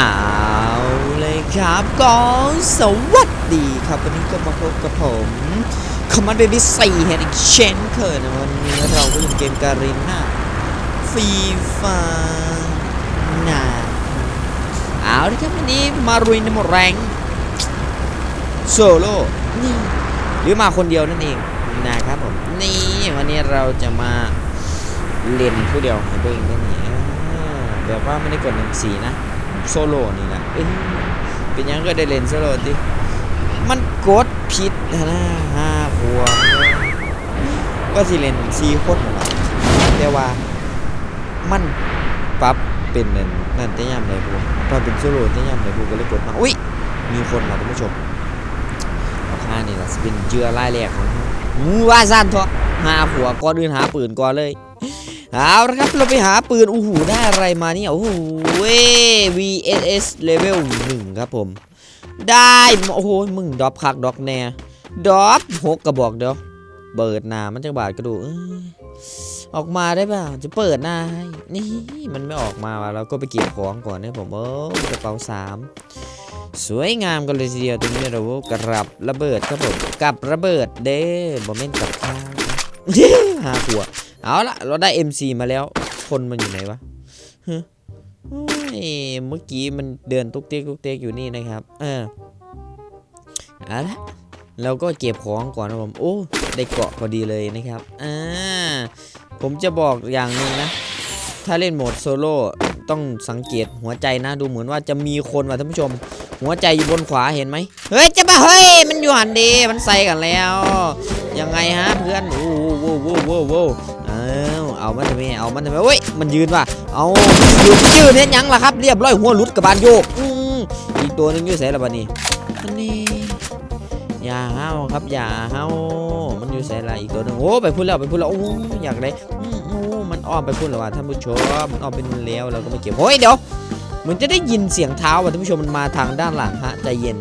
เอาเลยครับก็สวัสดีครับ วันนี้ก็มาพบกับผมคอมมานด์เบบี้สี่เฮดอีกเชนเคยนะวันนี้เราก็อยู่เกมการิน่าฟีฟานาเอาละครับวันนี้มารุยในหมดแรงโซโล่นี่หรือมาคนเดียวนั่นเองนะครับผมนี่วันนี้เราจะมาเล่นผู้เดียวให้เบิ่งได้นี่อ่าแบบว่าไม่ได้กดหนึ่งสีนะ โซโล่นี่แหละเป็นยังก็ได้เล่นโซโล่ติมันกดผิดนะห้าขวบก็สิเล่นสี่คนนั่นล่ะแต่ว่ามันปรับเป็นนั่นนั่นแต่ยามใดบูปรับเป็นโซโล่แต่ยามใดบูก็เลยกดมาอุ้ยมีคนมาท่านผู้ชมราคานี่ละสิเป็นเหยื่อรายแรกของเราอู้ว่าสั้นเถอะหาผัวก่อนอื่นหาปืนก่อนเลย เอาละครับเราไปหาปืนโอ้โหได้อะไรมาเนี่ยโอ้โหเว้ VSS level 1 ครับผม ได้โอ้โหมึงดรอปคักดอกแน่ดรอปหกกระบอกเดียวเปิดหน้ามันจะบาดกระดูกออกมาได้เปล่าจะเปิดหน้าให้นี่มันไม่ออกมาเราก็ไปเก็บของก่อนนะผมโอ้กระเป๋าสามสวยงามกันเลยทีเดียวตรงนี้เรากับระเบิดครับผมกับระเบิดเด้บอมเมนกับข้าวหาขวด เอาละเราได้ MC มาแล้ว คนมันอยู่ไหนวะฮะโอ้ยเมื่อกี้มันเดินตุ๊กเต๊กตุ๊กเต๊กอยู่นี่นะครับเออเอาละเราก็เก็บของก่อนนะผมโอ้ได้เกาะพอดีเลยนะครับอ่าผมจะบอกอย่างหนึ่งนะ ถ้าเล่นโหมดโซโล่ต้องสังเกตหัวใจนะดูเหมือนว่าจะมีคนว่ะท่านผู้ชม หัวใจอยู่บนขวาเห็นไหมเฮ้ยจะบ้าเฮ้ยมันอยู่หันดีมันใส่กันแล้วยังไงฮะเพื่อนโอ้โหโว้โว้โว้ ว้เอาเอามันทำไมเอามันทำไมเฮ้ยมันยืนว่ะเอายืนยืนเห็นยังล่ะครับเรียบร้อยหัวหลุดกับบานโยกอืมอีกตัวหนึงอยู่ใส่ละบัดนี้อันนี้อย่าเฮาครับอย่าเฮามันอยู่ใส่ละอีกตัวหนึงโอ้ไปพูดแล้วไปพูดแล้วโอ้อยากได้อืมโอ้มันอ้อมไปพูดแล้วว่ะท่านผู้ชมมันอ้อมเป็นแล้วเราก็ไม่เก็บโอ้ยเดี๋ยวมือนจะได้ยินเสียงเท้าว่ะท่านผู้ชมมันมาทางด้านหลังฮะใจเย็น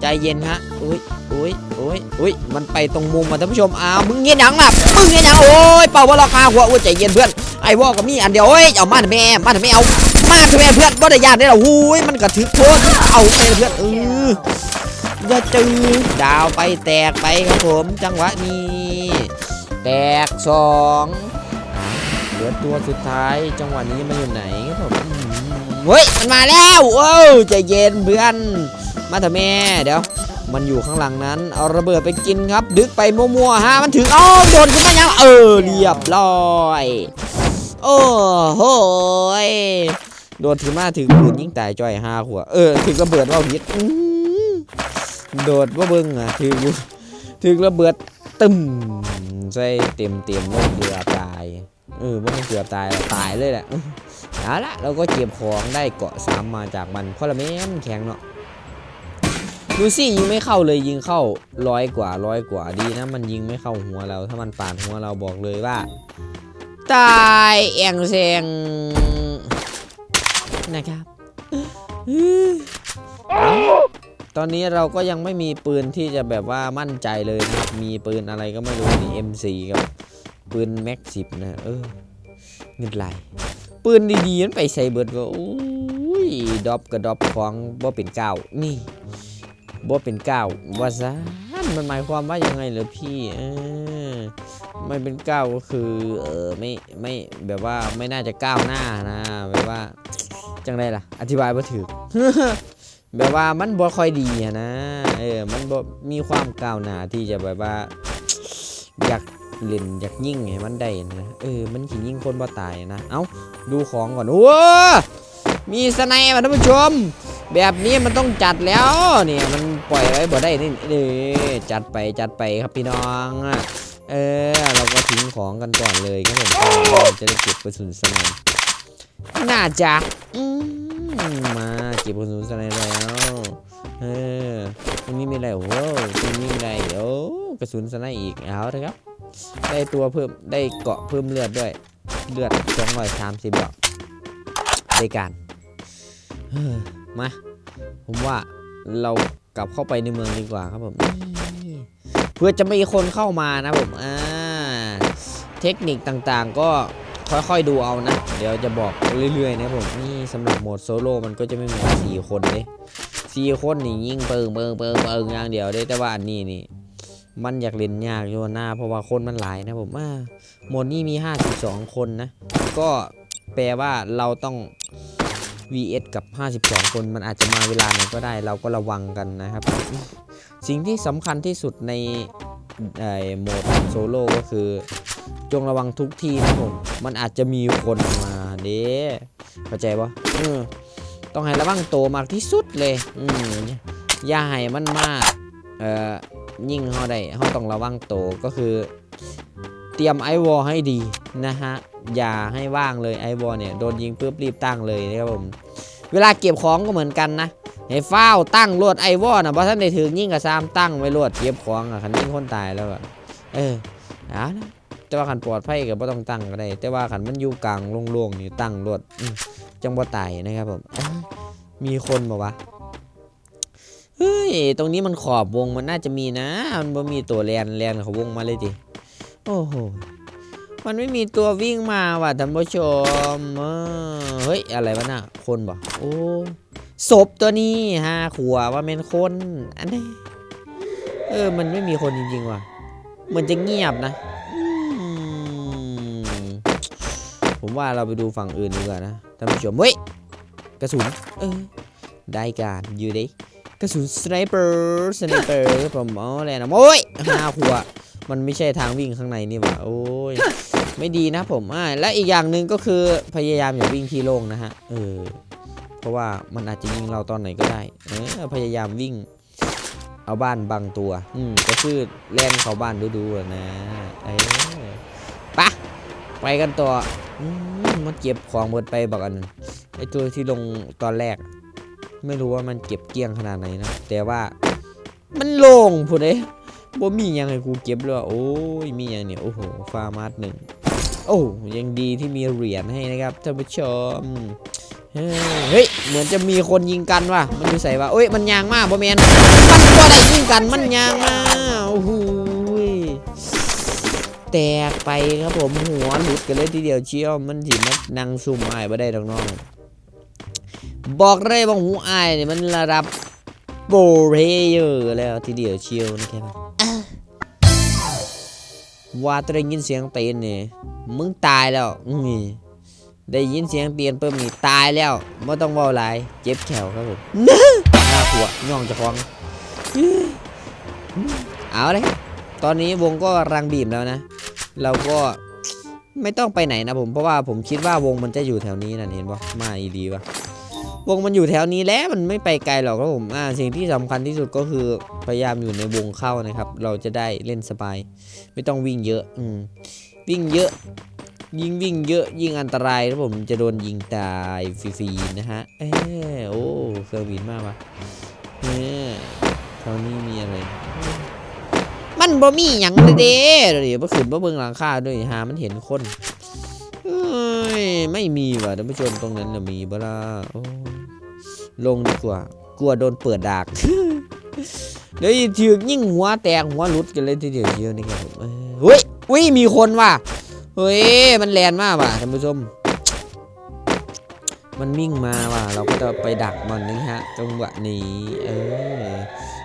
ใจเย็นฮะอุ้ยอุ้ยอุ้ยอุ้ยมันไปตรงมุมมาท่านผู้ชมอ้าวมึงเงี้ยหยังล่ะมึงเงี้ยหยังโอ้ยเป่าว่าราคาหัวโอ้ยใจเย็นเพื่อนไอ้วอกับมีอันเดียวเอ้ยเอามาทำไมมาทำไมเอามาทำไมเพื่อนบ่ได้ยานได้หรอหูยมันกระถึกโพดเอาไปเพื่อนเอออย่าจือดาวไปแตกไปครับผมจังหวะนี้แตกสองเหลือตัวสุดท้ายจังหวะนี้มันอยู่ไหนครับผมเฮ้ยมันมาแล้วโอ้ยใจเย็นเพื่อน มาเถอะแม่เดี๋ยว มันอยู่ข้างหลังนั้นเอาระเบิดไปกินครับ ดึกไปมัวๆฮะมันถึงอ้อโดนขึ้นมายังเออเรียบร้อยโอ้โหโดนถือมาถึงปืนยิงตายจ้อยห้าหัวเออถึงระเบิดว่าผิดอื้อหือโดดว่าเบิ้งอะถึงถึงระเบิดตึมใส่เต็มเต็มๆเลยเกือบตายเออว่ามันเกือบตายตายเลยแหละเอาละเราก็เก็บของได้เกาะสามมาจากมันเพราะละแม่นแข็งเนาะ ดูสิยิงไม่เข้าเลยยิงเข้าร้อยกว่าร้อยกว่าดีนะ มันยิงไม่เข้าหัวเรา ถ้ามันปาดหัวเราบอกเลยว่า ตายแองเซงนะครับตอนนี้เราก็ยังไม่มีปืนที่จะแบบว่ามั่นใจเลยนะครับมีปืนอะไรก็ไม่รู้นี่ M4 กับปืนแม็กสิบนะเออเงินไหลปืนดีๆนั้นไปใส่เบิร์ดก็โอ้ยดรอปกับดรอปของบ่เป็นเก้านี่ บ่เป็นเก้าว่าซะมันหมายความว่ายังไงเหรอพี่ไม่เป็นเก้าก็คือ เออไม่ไม่แบบว่าไม่น่าจะก้าวหน้านะแบบว่าจังไรล่ะ อธิบายบ่ถูกแบบว่ามันบ่ค่อยดีอะนะเออมันบ่มีความก้าวหน้าที่จะแบบว่า อยากเล่นอยากยิ่งให้มันได้นะเออมันขิยิ่งคนบ่ตายนะเอ้าดูของก่อนโอ้มีสไนป์มาท่านผู้ชม แบบนี้มันต้องจัดแล้วเนี่ยมันปล่อยไว้บ่ได้นี่เด้จัดไปจัดไปครับพี่น้องเออเราก็ทิ้งของกันก่อนเลยครับผมเราจะได้เก็บกระสุนสไนป์น่าจะมาเก็บกระสุนสไนป์แล้วเออตรงนี้มีอะไรโอ้ตรงนี้มีอะไรโอ้กระสุนสไนป์อีกเอาเถอะครับ ได้ตัวเพิ่มได้เกาะเพิ่มเลือดด้วยเลือด230ดอกในการเฮ้ มา ผมว่าเรากลับเข้าไปในเมืองดีกว่าครับผมเพื่อจะไม่มีคนเข้ามานะผมอ่าเทคนิคต่างๆ ก็ค่อยๆดูเอานะ เดี๋ยวจะบอกเรื่อยๆนะผมนี่สำหรับโหมดโซโล่มันก็จะไม่หมือนสี่คนเลยสี่คนนี่ยิงเปิงเปิงเปิงเปิงอย่างเดียวได้แต่ว่าอันนี้นี่ มันอยากเล่นยากอยู่หน้า เพราะว่าคนมันหลายนะผมอ่าโหมดนี้มี 52 คนนะ ก็แปลว่าเราต้อง vs กับ 52 คนมันอาจจะมาเวลาไหนก็ได้เราก็ระวังกันนะครับ สิ่งที่สำคัญที่สุดในไอ้โหมดโซโล่ก็คือ จงระวังทุกทีนะผมมันอาจจะมีคนมาเด้เข้าใจปะต้องให้ระวังโตมากที่สุดเลยอืมอย่าให้มันมากเอ่อยิ่งเขาได้เขาต้องระวังโตก็คือ เตรียมไอวอลให้ดีนะฮะ อย่าให้ว่างเลยไอวอลเนี่ยโดนยิงปุ๊บรีบตั้งเลยนะครับผมเวลาเก็บของก็เหมือนกันนะให้เฝ้าตั้งรวดไอวอลนะเพราะท่านได้ถึงยิ่งกับซามตั้งไว้รวดเก็บของอะคันยิ่งคนตายแล้วอะเออเอานะแต่ว่าขันปลอดภัยก็บ่ต้องตั้งก็ได้ แต่ว่าขันมันอยู่กลางโล่งๆนี่ตั้งรถอืมจังบ่ตายนะครับผมมีคนบ่วะเฮ้ยตรงนี้มันขอบวงมันน่าจะมีนะ มันบ่มีตัวแลนแลนเขาวงมาเลยดิโอ้โห มันไม่มีตัววิ่งมาว่ะท่านผู้ชมเฮ้ยอะไรวะน่ะคนบ่โอ้ศพตัวนี้ฮะขัวว่าเป็นคนอันนี้เออมันไม่มีคนจริงๆว่ะเหมือนจะเงียบนะผมว่าเราไปดูฝั่งอื่นดีกว่านะท่านผู้ชมเฮ้ยกระสุนเออได้การอยู่ดิกระสุนสไนเปอร์สไนเปอร์ผมเอาอะไรนะโอ้ยห้าขวบมันไม่ใช่ทางวิ่งข้างในนี่หว่าโอ้ย ไม่ดีนะผมอ่าและอีกอย่างหนึ่งก็คือพยายามอย่าวิ่งที่โล่งนะฮะเออเพราะว่ามันอาจจะยิงเราตอนไหนก็ได้เออพยายามวิ่ง เอาบ้านบังตัว อืมก็คือแล่นเข้าบ้านดูๆนะเออปะไปกันต่ออมมันเก็บของหมดไปบอกอันไอตัวที่ลงตอนแรก ไม่รู้ว่ามันเก็บเกลี้ยงขนาดไหนนะแต่ว่ามันโล่งพูดเลยบ่มีหยังให้กูเก็บเลยว่ะโอ้ย มีอย่างเนี่ย โอ้โหฟาร์มาร์ทหนึ่ง โอ้ยังดีที่มีเหรียญให้นะครับท่านผู้ชมเฮ้ยเหมือนจะมีคนยิงกันว่ะมันอยู่ใส่ว่าเอ้ยมันยางมากบ่แมนมันก็ได้ยิงกันมันยางมากโอ้โหยแตกไปครับผมหัวหลุดกันเลยทีเดียวเชียวมันถิมันนั่งซุ่มอ้ายบ่ได้ดอกน้องบอกเลยว่าหูอ้ายเนี่ยมันระดับโบเรเยอร์แล้วทีเดียวเชียวนะครับ ว่าแตได้ยินเสียงเตีนเนี่ยมึงตายแล้วนี่ได้ยินเสียงเตียนเพิ่มนี่ตายแล้วไม่ต้องว่าอะไรเจ็บแขวครับผมหน้าขวย่องจะคล้องเอาเลยตอนนี้วงก็รังบีบแล้วนะ เราก็ไม่ต้องไปไหนนะผมเพราะว่าผมคิดว่าวงมันจะอยู่แถวนี้นะเห็นปะมาอีดีปะ วงมันอยู่แถวนี้แล้วมันไม่ไปไกลหรอกครับผมอ่าสิ่งที่สำคัญที่สุดก็คือพยายามอยู่ในวงเข้านะครับ เราจะได้เล่นสบาย ไม่ต้องวิ่งเยอะอืมวิ่งเยอะยิ่งวิ่งเยอะยิ่งอันตรายนะผมจะโดนยิงตายฟรีๆนะฮะเอ้ยโอ้เครื่องบินมากวะเนี่ยแถวนี้มีอะไร มันบ่มีหยังเลยเด้เดี๋ยวมาขึ้นมาเบิ่งหลังคาด้วยหามันเห็นคน ไม่มีว่ะท่านผู้ชมตรงนั้นนะมีบ่ล่ะลงดีกว่า กลัวโดนเปิดดากเดี๋ยวถือยิ่งหัวแตกหัวหลุดกันเลยทีเดียวเชียวนี่ครับเอ้ยเฮ้ยอุ้ยมีคนว่ะเฮ้ยมันแลนมากว่ะท่านผู้ชม มันวิ่งมาว่ะเราก็จะไปดักมันนะฮะจังหวะนี้ เออ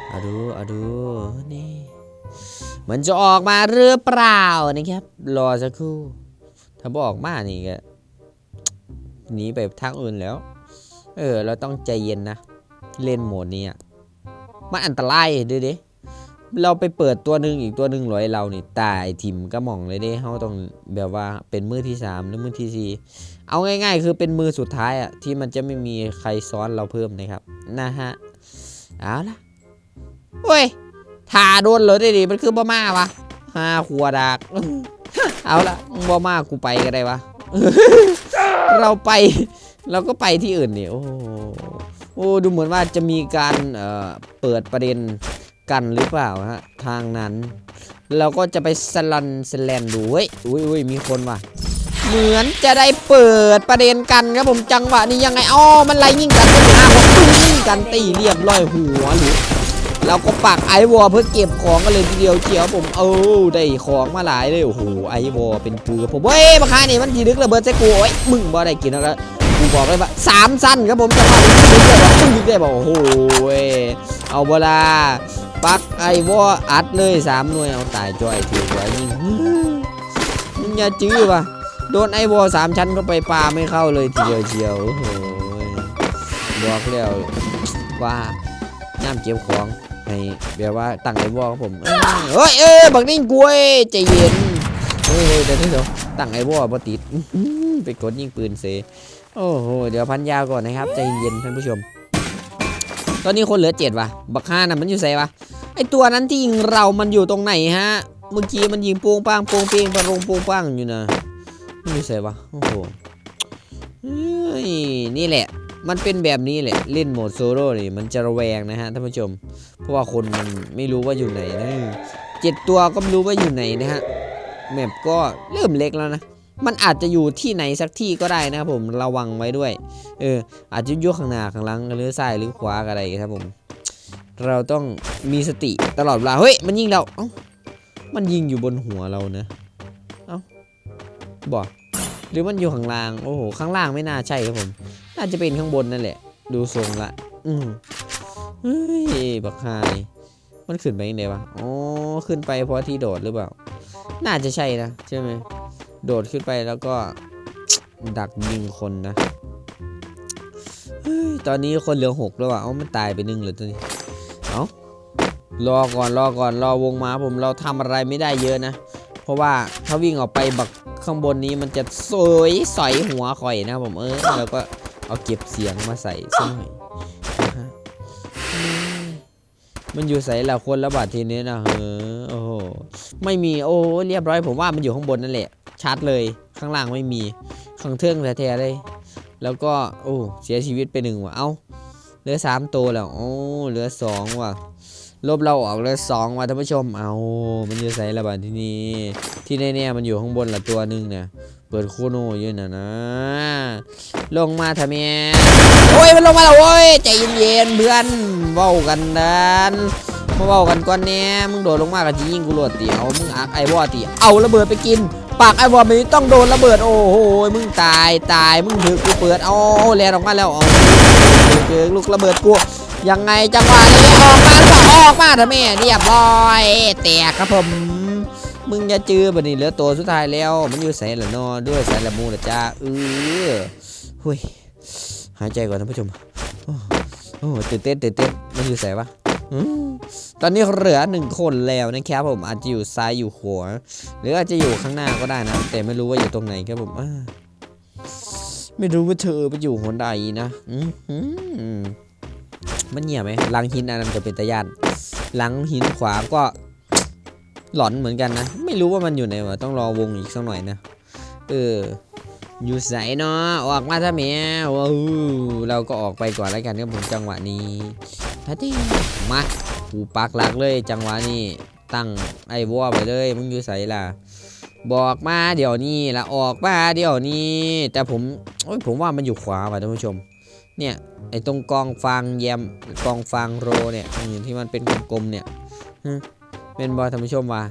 เอาดูเอาดูนี่มันจะออกมาหรือเปล่านะครับ รอสักครู่ ถ้าบออกมานี่ก็ หนีไปทางอื่นแล้ว เออ เราต้องใจเย็นนะ เล่นโหมดนี้อะมันอันตรายด้วยดิเราไปเปิดตัวหนึ่งอีกตัวหนึ่งร้อยเรานี่ตายทิมก็มองเลยเด้เขาต้องแบบว่าเป็นมือที่สามหรือมือที่สี่เอาง่าย ๆ คือเป็นมือสุดท้ายอะที่มันจะไม่มีใครซ้อนเราเพิ่มนะครับนะฮะเอาละเว้ยถ่าโดนเลยได้ดิมันคือบ่มาวะห้าขวดากเอาละบ่มากูไปก็ได้วะ เราไปเราก็ไปที่อื่นนี่โอ้โหโอ้ดูเหมือนว่าจะมีการเเปิดประเด็นกันหรือเปล่าฮะทางนั้น เราก็จะไปสลันสแลนดูเฮ้ยอุ้ยอุ้ยมีคนว่ะ เหมือนจะได้เปิดประเด็นกันครับผมจังหวะนี้ยังไงอ้อมันไล่ยิงกันเป็นอาผมยิงกันตีเรียบร้อยหัวหรือ เราก็ปักไอวอเพื่อเก็บของกันเลยทีเดียวเชียวผมเออได้ของมาหลายเลยโอ้โหไอวอเป็นปืนผมเฮ้ยมาคานี่มันทีดึกระเบิดใส่กูโอ้ยมึงบ่ได้กินแล้วกูบอกเลยว่าสามสั้นครับผมจังหวะนี้มึงได้บอกมึงได้บอกโอ้โหเอาเวลาปักไอวออัดเลยสามหน่วยเอาตายจอยถือไว้ยิงมึงอย่าจื้อว่ะโดนไอวอสามชั้นก็ไปปาไม่เข้าเลยทีเดียวเชียวโอ้โหบอกแล้วว่าน้ำเก็บของ ให้แบบว่าตั้งไอ้วอลครับผมเอ้ยเอ้ยบักนิ่งกล้วยใจเย็นเฮ้ยเดี๋ยวเดี๋ยวตั้งไอ้วอลบ่ติดไปกดยิงปืนเซโอ้โหเดี๋ยวพันยาวก่อนนะครับใจเย็นท่านผู้ชม ตอนนี้คนเหลือเจ็ดว่ะบักห้าน่ะมันอยู่ไสวะไอตัวนั้นที่ยิงเรามันอยู่ตรงไหนฮะเมื่อกี้มันยิงโปงปังโปงเปียงปะรงโปงปังอยู่นะมันอยู่วะโอ้โหเฮ้ยนี่แหละ มันเป็นแบบนี้แหละ เล่นโหมดโซโล่นี่มันจะระแวงนะฮะท่านผู้ชม เพราะว่าคนมันไม่รู้ว่าอยู่ไหนนะเจ็ดตัวก็ไม่รู้ว่าอยู่ไหนนะฮะแมปก็เริ่มเล็กแล้วนะ มันอาจจะอยู่ที่ไหนสักที่ก็ได้นะครับผมระวังไว้ด้วย เออ อาจจะยุ่ข้างหน้าข้างหลังหรือซ้ายหรือขวาอะไรครับผม เราต้องมีสติตลอดเวลาเฮ้ยมันยิงเราเอ้ามันยิงอยู่บนหัวเรานะเอ้าบอกหรือมันอยู่ข้างล่าง โอ้โห ข้างล่างไม่น่าใช่ครับผม น่าจะเป็นข้างบนนั่นแหละ ดูทรงละ อืมเฮ้ยบักฮายมันขึ้นไปยังไงวะอ๋อขึ้นไปเพราะที่โดดหรือเปล่า น่าจะใช่นะใช่ไหมโดดขึ้นไปแล้วก็ ดักยิงคนนะเฮ้ยตอนนี้คนเหลือหกแล้วว่ะเอ้ามันตายไปหนึ่งเลยตัวนี้เอ้ารอก่อนรอก่อนรอวงมาผมเราทำอะไรไม่ได้เยอะนะ เพราะว่าถ้าวิ่งออกไปบักข้างบนนี้มันจะสวยสอยหัวข่อยนะผมเออแล้วก็ เอาเก็บเสียงมาใส่สักหน่อยนะฮะมันอยู่ใส่ละคนละบาททีนี้นะเออโอ้โหไม่มีโอ้เรียบร้อยผมว่ามันอยู่ข้างบนนั่นแหละชัดเลยข้างล่างไม่มีข้างเทิงแท้ๆเลย แล้วก็โอ้เสียชีวิตไปหนึ่งว่ะเอ้าเหลือสามตัวแล้วโอ้เหลือสองว่ะลบเราออกเหลือสองว่ะท่านผู้ชมเอามันอยู่ใส่ละบาทที่นี่ที่แน่ๆมันอยู่ข้างบนละตัวหนึ่งเนี่ย ปิดโคโนอยู่น่ะนะ ลงมาทำไมโอ้ยมันลงมาแล้วโอ้ยใจเย็นๆเพื่อนเว้ากันดันมาเว้ากันก่อนแน่มึงโดดลงมากับจียิงกูโหลดตีเอามึงอักไอวอตีเอาระเบิดไปกิน ปากไอวอไม่ต้องโดนระเบิดโอ้โหมึงตายตายมึงถือกูเปิดเอาแลนออกมาแล้วเอาเจอลูกระเบิดกูยังไงจังหวะนี้ออกมาหรือเปล่าออกมาทำไมเรียบร้อยแตกครับผม มึงจะจื้อบันนี้เหลือตัวสุดท้ายแล้ว มันอยู่ใส่ละนอด้วยใส่ละมูละจ้าเออหุยหายใจก่อนท่านผู้ชมโอ้โอ้ตื่นเต้นตื่นเต้นมันอยู่ใส่ปะตอนนี้เหลือหนึ่งคนแล้วนะครับผมอาจจะอยู่ซ้ายอยู่ขวาหรืออาจจะอยู่ข้างหน้าก็ได้นะ แต่ไม่รู้ว่าอยู่ตรงไหนครับผมไม่รู้ว่าเธอไปอยู่หัวใดนะมันเหี่ยไหมหลังหินอันนั้นจะเป็นตะยานหลังหินขวาก็ หลอนเหมือนกันนะ ไม่รู้ว่ามันอยู่ไหนวะต้องรอวงอีกสักหน่อยนะ เออ อยู่ใสเนาะออกมาถ้าแมวว้าวเราก็ออกไปก่อนแล้วกันครับผมจังหวะนี้ฮัตตี้มากูปักหลักเลยจังหวะนี้ตั้งไอ้วัวไปเลยมึงอยู่ใสล่ะ บอกมาเดี๋ยวนี้ละออกมาเดี๋ยวนี้ แต่ผมโอ้ยผมว่ามันอยู่ขวาว่ะท่านผู้ชม เนี่ยไอ้ตรงกองฟางแยมกองฟางโรเนี่ยอืมที่มันเป็นกลมๆเนี่ย เป็นบอท่านผู้ชมว่า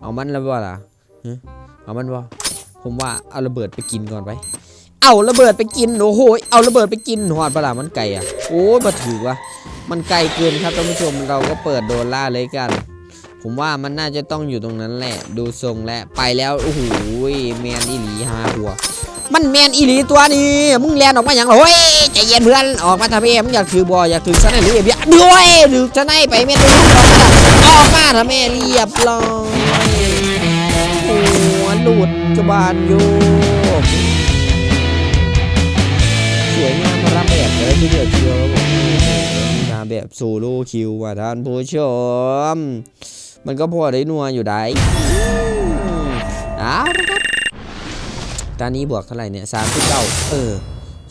เอามันแล้วบ่ล่ะเอามันบ่ผมว่าเอาระเบิดไปกินก่อนไป เอาระเบิดไปกินโอ้โหเอาระเบิดไปกินหอดปล่ะมันไก่อะโอ้ยมาถือวะมันไกลเกินครับท่านผู้ชมเราก็เปิดโดนล่าเลยกัน ผมว่ามันน่าจะต้องอยู่ตรงนั้นแหละ ดูทรงแล้วไปแล้วโอ้โหแมนอีหลีฮาหัว มันแมนอีหลีตัวนี้มึงแลนออกมาอย่างไรเฮ้ยใจเย็นเพื่อนออกมาทำเอมึงอยากถือบออยากถือสไนหรือเบียด้วยถือสไนไปเม็ดนึงออกมาทำเอเรียบร้อยหัวหลุดกบาลโยกสวยงามมารับแบบเลยที่เดียวเชียวครับผมาแบบโซโล่คิวว่ะท่านผู้ชม มันก็พอได้นัวอยู่ได้อ้าวครับ ตอนนี้บวกเท่าไหร่เนี่ยสามสิบเก้าเออ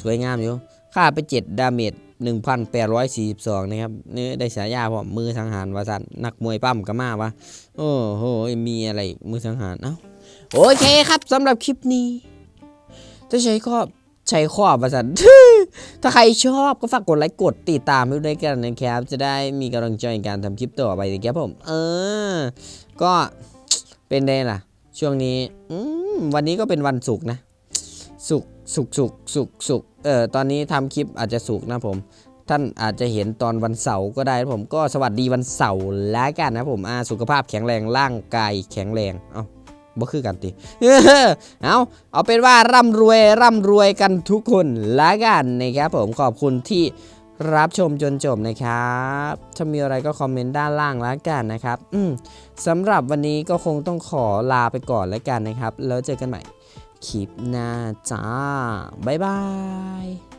สวยงามอยู่ค่าไปเจ็ดดาเมจหนึ่งพันแปดร้อยสี่สิบสองนะครับนี่ได้ฉายาพร้อมือสังหารวาสันนักมวยปั้มก็มาวะ โอ้โห มีอะไรมือสังหาร เอ้า โอเคครับสำหรับคลิปนี้ ถ้าใช้ก็ใช้ขอบประสันถ้าใครชอบก็ฝากกดไลค์กดติดตามให้ด้วยกันนะครับ จะได้มีกำลังใจในการทำคลิปต่อไปนะครับผม เออ ก็เป็นไงล่ะ ช่วงนี้อวันนี้ก็เป็นวันศุกร์นะศุกร์ศุกร์ศุกร์ศุกร์ศุกร์เออตอนนี้ทำคลิปอาจจะศุกร์นะผม ท่านอาจจะเห็นตอนวันเสาร์ก็ได้นะผมก็สวัสดีวันเสาร์แล้วกันนะผมอาสุขภาพแข็งแรงร่างกายแข็งแรงเอ้าบ่คือกันติ เอาเอาเป็นว่าร่ำรวยร่ำรวยกันทุกคนละกันนะครับผมขอบคุณที่ รับชมจนจบนะครับ ถ้ามีอะไรก็คอมเมนต์ด้านล่างแล้วกันนะครับ อืมสำหรับวันนี้ก็คงต้องขอลาไปก่อนแล้วกันนะครับ แล้วเจอกันใหม่คลิปหน้าจ้า บ๊ายบาย